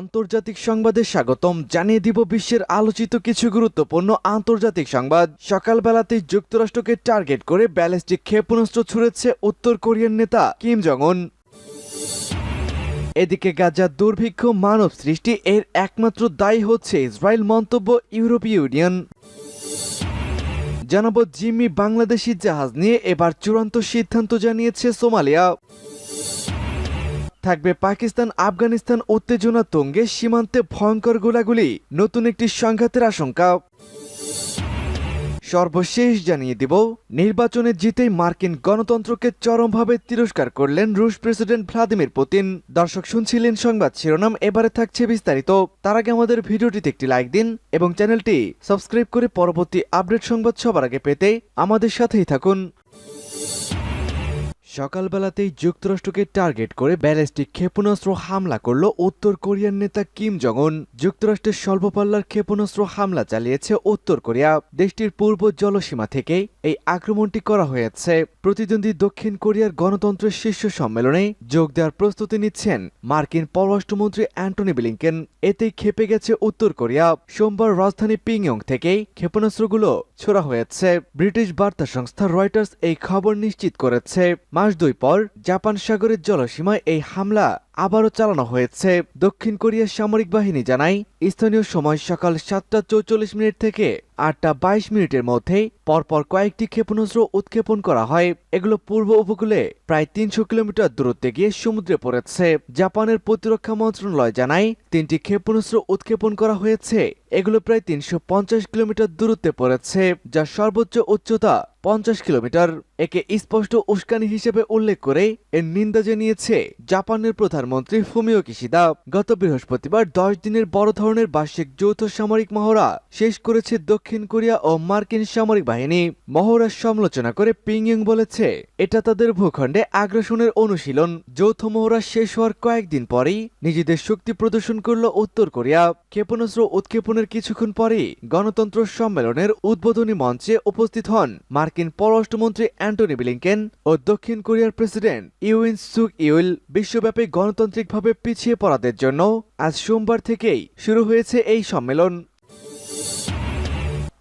আন্তর্জাতিক সংবাদে স্বাগতম। জানিয়ে দিব বিশ্বের আলোচিত কিছু গুরুত্বপূর্ণ আন্তর্জাতিক সংবাদ। সকালবেলাতেই যুক্তরাষ্ট্রকে টার্গেট করে ব্যালিস্টিক ক্ষেপণাস্ত্র ছুড়েছে উত্তর কোরিয়ার নেতা কিম জং উন এদিকে গাজার দুর্ভিক্ষ মানব সৃষ্টি এর একমাত্র দায়ী হচ্ছে ইসরায়েল মন্তব্য ইউরোপীয় ইউনিয়ন। জানাব জিম্মি বাংলাদেশি জাহাজ নিয়ে এবার চূড়ান্ত সিদ্ধান্ত জানিয়েছে সোমালিয়া। থাকবে পাকিস্তান, আফগানিস্তান, উত্তেজনা, তুঙ্গে, সীমান্তে ভয়ঙ্কর গোলাগুলি। নতুন একটি সংঘাতের আশঙ্কা। সর্বশেষ জানিয়ে দিব, নির্বাচনে জিতেই মার্কিন গণতন্ত্রকে চরমভাবে তিরস্কার করলেন রুশ প্রেসিডেন্ট ভ্লাদিমির পুতিন। দর্শক শুনছিলেন সংবাদ শিরোনাম, এবারে থাকছে বিস্তারিত। তার আগে আমাদের ভিডিওটিতে একটি লাইক দিন এবং চ্যানেলটি সাবস্ক্রাইব করে পরবর্তী আপডেট সংবাদ সবার আগে পেতে আমাদের সাথেই থাকুন। সকালবেলাতেই যুক্তরাষ্ট্রকে টার্গেট করে ব্যালিস্টিক ক্ষেপণাস্ত্র হামলা করল উত্তর কোরিয়ার নেতা কিম জং উন যুক্তরাষ্ট্রের স্বল্পপাল্লার ক্ষেপণাস্ত্র হামলা চালিয়েছে উত্তর কোরিয়া। দেশটির পূর্ব জলসীমা থেকে এই আক্রমণটি করা হয়েছে। প্রতিদ্বন্দ্বী দক্ষিণ কোরিয়ার গণতন্ত্রের শীর্ষ সম্মেলনে যোগ দেওয়ার প্রস্তুতি নিচ্ছেন মার্কিন পররাষ্ট্রমন্ত্রী অ্যান্টনি ব্লিংকেন। এতেই খেপে গেছে উত্তর কোরিয়া। সোমবার রাজধানী পিংয়ং থেকেই ক্ষেপণাস্ত্রগুলো ছোড়া হয়েছে। ব্রিটিশ বার্তা সংস্থা রয়টার্স এই খবর নিশ্চিত করেছে। মাস দুই পর জাপান সাগরের জলসীমায় এই হামলা আবারও চালানো হয়েছে। দক্ষিণ কোরিয়ার সামরিক বাহিনী জানায়, স্থানীয় সময় সকাল সাতটা চৌচল্লিশ মিনিট থেকে আটটা বাইশ মিনিটের মধ্যেই পরপর কয়েকটি ক্ষেপণাস্ত্র উৎক্ষেপণ করা হয়। এগুলো পূর্ব উপকূলে প্রায় তিনশো কিলোমিটার দূরত্বে গিয়ে সমুদ্রে পড়েছে। জাপানের প্রতিরক্ষা মন্ত্রণালয় জানায়, তিনটি ক্ষেপণাস্ত্র উৎক্ষেপণ করা হয়েছে। এগুলো প্রায় তিনশো পঞ্চাশ কিলোমিটার দূরত্বে পড়েছে যা সর্বোচ্চ উচ্চতা পঞ্চাশ কিলোমিটার। একে স্পষ্ট উস্কানি হিসেবে উল্লেখ করে এর নিন্দা জানিয়েছে জাপানের প্রধানমন্ত্রী ফুমিও কিশিদা। গত বৃহস্পতিবার দশ দিনের বড় ধরনের বার্ষিক যৌথ সামরিক মহড়া শেষ করেছে দক্ষিণ কোরিয়া ও মার্কিন সামরিক বাহিনী। মহড়ার সমালোচনা করে পিংইং বলেছে, এটা তাদের ভূখণ্ডে আগ্রাসনের অনুশীলন। যৌথ মহড়া শেষ হওয়ার কয়েকদিন পরেই নিজেদের শক্তি প্রদর্শন করল উত্তর কোরিয়া। ক্ষেপণাস্ত্র উৎক্ষেপণের কিছুক্ষণ পরেই গণতন্ত্র সম্মেলনের উদ্বোধনী মঞ্চে উপস্থিত হন মার্কিন পররাষ্ট্রমন্ত্রী অ্যান্টনি ব্লিংকেন ও দক্ষিণ কোরিয়ার প্রেসিডেন্ট ইউইন সুক ইউল বিশ্বব্যাপী গণতান্ত্রিকভাবে পিছিয়ে পড়াদের জন্য আজ সোমবার থেকেই শুরু হয়েছে এই সম্মেলন।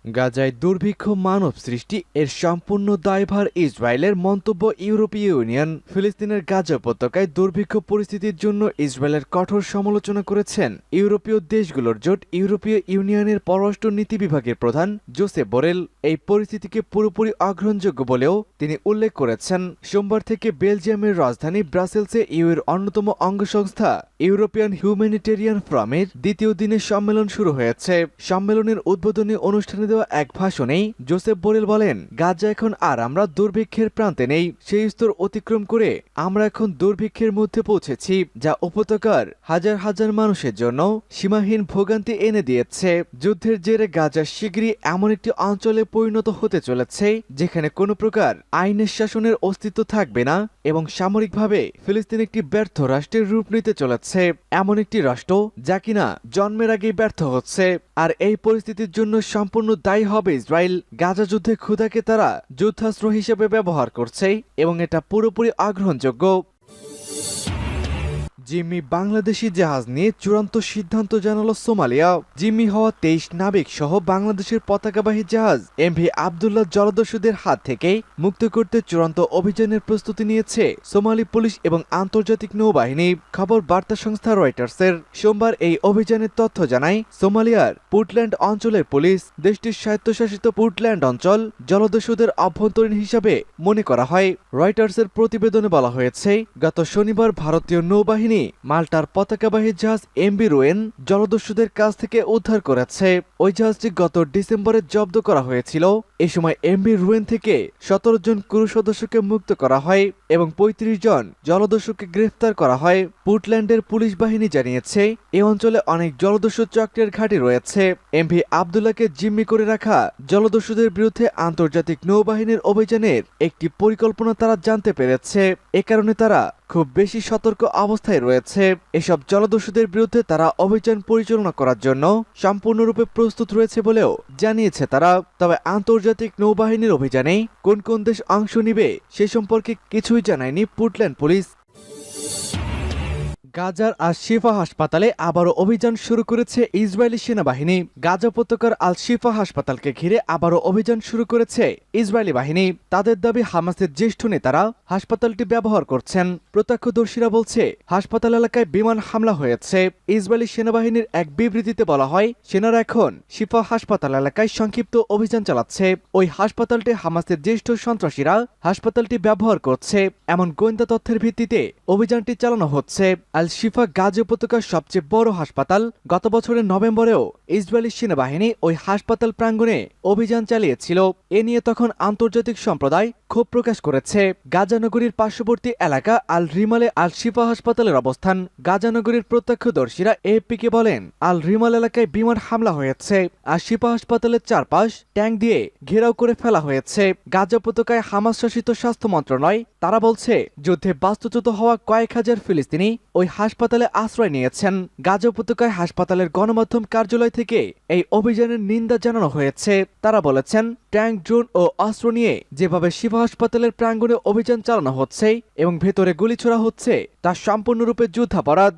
গাজায় দুর্ভিক্ষ মানব সৃষ্টি এর সম্পূর্ণ দায়ভার ইসরায়েলের মন্তব্য ইউরোপীয় ইউনিয়ন। ফিলিস্তিনের গাজা উপত্যকায় দুর্ভিক্ষ পরিস্থিতির জন্য ইসরায়েলের কঠোর সমালোচনা করেছেন ইউরোপীয় দেশগুলোর জোট ইউরোপীয় ইউনিয়নের পররাষ্ট্র নীতি বিভাগের প্রধান জোসেফ বোরেল। এই পরিস্থিতিকে পুরোপুরি অগ্রহণযোগ্য বলেও তিনি উল্লেখ করেছেন। সোমবার থেকে বেলজিয়ামের রাজধানী ব্রাসেলসে ইউএর অন্যতম অঙ্গ সংস্থা ইউরোপিয়ান হিউম্যানিটেরিয়ান ফ্রামের দ্বিতীয় দিনের সম্মেলন শুরু হয়েছে। সম্মেলনের উদ্বোধনী অনুষ্ঠানে দেওয়া এক ভাষণেই জোসেফ বোরেল বলেন গাজা এখন আর আমরা দুর্ভিক্ষের প্রান্তে নেই। সেই স্তর অতিক্রম করে আমরা এখন দুর্ভিক্ষের মধ্যে পৌঁছেছি, যা উপত্যকার হাজার হাজার মানুষের জন্য সীমাহীন ভোগান্তি এনে দিয়েছে। যুদ্ধের জেরে গাজা শীঘ্রই এমন একটি অঞ্চলে পরিণত হতে চলেছে, যেখানে কোনো প্রকার আইনের শাসনের অস্তিত্ব থাকবে না। এবং সামরিকভাবে ফিলিস্তিন একটি ব্যর্থ রাষ্ট্রের রূপ নিতে চলেছে। এমন একটি রাষ্ট্র যা কিনা জন্মের আগেই ব্যর্থ হচ্ছে। আর এই পরিস্থিতির জন্য সম্পূর্ণ দায়ী হবে ইসরায়েল। গাজা যুদ্ধে ক্ষুধাকে তারা যুদ্ধাস্ত্র হিসেবে ব্যবহার করছে এবং এটা পুরোপুরি আগ্রহণযোগ্য। জিম্মি বাংলাদেশি জাহাজ নিয়ে চূড়ান্ত সিদ্ধান্ত জানালো সোমালিয়া। জিম্মি হওয়া তেইশ নাবিক সহ বাংলাদেশের পতাকাবাহী জাহাজ এমভি আবদুল্লাহ জলদস্যুদের হাত থেকে মুক্ত করতে চূড়ান্ত অভিযানের প্রস্তুতি নিয়েছে সোমালি পুলিশ এবং আন্তর্জাতিক নৌবাহিনী। খবর বার্তা সংস্থা রয়টার্সের। সোমবার এই অভিযানের তথ্য জানায় সোমালিয়ার পুটল্যান্ড অঞ্চলের পুলিশ। দেশটির স্বায়ত্তশাসিত পুটল্যান্ড অঞ্চল জলদস্যুদের অভ্যন্তরীণ হিসাবে মনে করা হয়। রয়টার্সের প্রতিবেদনে বলা হয়েছে, গত শনিবার ভারতীয় নৌবাহিনী মাল্টার পতাকাবাহী জাহাজ এমবি রোয়েন জলদস্যুদের কাছ থেকে উদ্ধার করেছে। ওই জাহাজটি গত ডিসেম্বরে জব্দ করা হয়েছিল। এ সময় এমবি রুয়েন থেকে সতেরো জন ক্রু সদস্যকে মুক্ত করা হয় এবং ৩৫ জন জলদস্যুকে গ্রেফতার করা হয়, পুটল্যান্ডের পুলিশ বাহিনী জানিয়েছে। এ অঞ্চলে অনেক জলদস্যু চক্রের ঘাঁটি রয়েছে। এমভি আবদুল্লাহকে জিম্মি করে রাখা জলদস্যুদের বিরুদ্ধে আন্তর্জাতিক নৌবাহিনীর অভিযানের একটি পরিকল্পনা তারা জানতে পেরেছে। এ কারণে তারা খুব বেশি সতর্ক অবস্থায় রয়েছে। এসব জলদস্যুদের বিরুদ্ধে তারা অভিযান পরিচালনা করার জন্য সম্পূর্ণরূপে প্রস্তুত রয়েছে বলেও জানিয়েছে তারা। তবে আন্তর্জাতিক নৌবাহিনীর অভিযানে কোন কোন দেশ অংশ নিবে সে সম্পর্কে কিছুই জানায়নি পুটল্যান্ড পুলিশ। গাজার আল শিফা হাসপাতালে আবারও অভিযান শুরু করেছে ইসরায়েলি সেনাবাহিনী। গাজা উপত্যকার আল শিফা হাসপাতালকে ঘিরে আবারও অভিযান শুরু করেছে ইসরায়েলি বাহিনী। তাদের দাবি হামাসের জ্যেষ্ঠ নেতারা হাসপাতালটি ব্যবহার করছেন। প্রত্যক্ষদর্শীরা বলছে, হাসপাতাল এলাকায় বিমান হামলা হয়েছে। ইসরায়েলি সেনাবাহিনীর এক বিবৃতিতে বলা হয়, সেনারা এখন শিফা হাসপাতাল এলাকায় সংক্ষিপ্ত অভিযান চালাচ্ছে। ওই হাসপাতালটি হামাসের জ্যেষ্ঠ সন্ত্রাসীরা হাসপাতালটি ব্যবহার করছে। এমন গোয়েন্দা তথ্যের ভিত্তিতে অভিযানটি চালানো হচ্ছে। আল শিফা গাজী উপত্যকার সবচেয়ে বড় হাসপাতাল। গত বছরের নভেম্বরেও ইসরায়েলি সেনাবাহিনী ওই হাসপাতাল প্রাঙ্গণে অভিযান চালিয়েছিল। এ নিয়ে তখন আন্তর্জাতিক সম্প্রদায় ক্ষোভ প্রকাশ করেছে। গাজানগরীর পার্শ্ববর্তী এলাকা আল রিমালে আল শিফা হাসপাতালের অবস্থান। গাজানগরীর প্রত্যক্ষদর্শীরা এপিকে বলেন, আল রিমাল এলাকায় বিমান হামলা হয়েছে। আর শিফা হাসপাতালের চারপাশ ট্যাঙ্ক দিয়ে ঘেরাও করে ফেলা হয়েছে। গাজা উপত্যকায় হামাস শাসিত স্বাস্থ্য মন্ত্রণালয়, তারা বলছে, যুদ্ধে বাস্তুচ্যুত হওয়া কয়েক হাজার ফিলিস্তিনি ওই হাসপাতালে আশ্রয় নিয়েছেন। গাজা উপত্যকায় হাসপাতালের গণমাধ্যম কার্যালয় থেকে এই অভিযানের নিন্দা জানানো হয়েছে। তারা বলেছেন, ট্যাঙ্ক, ড্রোন ও অস্ত্র নিয়ে যেভাবে শিবা হাসপাতালের প্রাঙ্গণে অভিযান চালানো হচ্ছে এবং ভেতরে গুলি ছোড়া হচ্ছে, তা সম্পূর্ণরূপে যুদ্ধাপরাধ।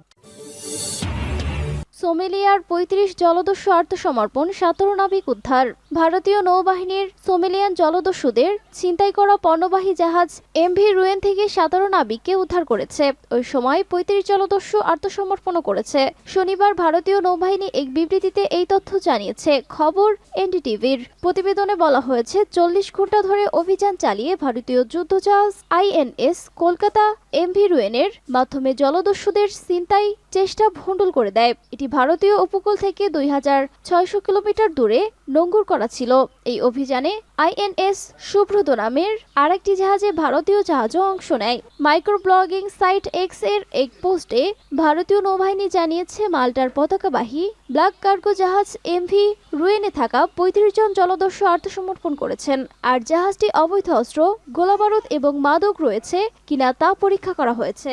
সোমেলিয়ার পঁয়ত্রিশ জলদস্যু আত্মসমর্পণ সতেরো নাবিক উদ্ধার। ভারতীয় নৌবাহিনীর সোমেলিয়ান জলদস্যুদের ছিনতাই করা পণ্যবাহী জাহাজ এমভি রুয়েন থেকে সতেরো নাবিককে উদ্ধার করেছে। ওই সময় পঁয়ত্রিশ জলদস্যু আত্মসমর্পণও করেছে। শনিবার ভারতীয় নৌবাহিনী এক বিবৃতিতে এই তথ্য জানিয়েছে। খবর এনডিটিভির। প্রতিবেদনে বলা হয়েছে, চল্লিশ ঘণ্টা ধরে অভিযান চালিয়ে ভারতীয় যুদ্ধজাহাজ আইএনএস কলকাতা এমভি রুয়েনের মাধ্যমে জলদস্যুদের ছিনতাই চেষ্টা ভণ্ডুল করে দেয়। এটি ভারতীয় উপকূল থেকে দুই হাজার ছয়শো কিলোমিটার দূরে নোঙ্গর করা ছিল। এই অভিযানে আইএনএস সুব্রত নামের আরেকটি জাহাজে ভারতীয় জাহাজও অংশ নেয়। মাইক্রো ব্লগিং সাইট এক্সের এক পোস্টে ভারতীয় নৌবাহিনী জানিয়েছে, মাল্টার পতাকাবাহী ব্ল্যাক কার্গো জাহাজ এমভি রুয়েনে থাকা পঁয়ত্রিশ জন জলদস্যু আত্মসমর্পণ করেছেন। আর জাহাজটি অবৈধ অস্ত্র, গোলাবারুদ এবং মাদক রয়েছে কিনা তা পরীক্ষা করা হয়েছে।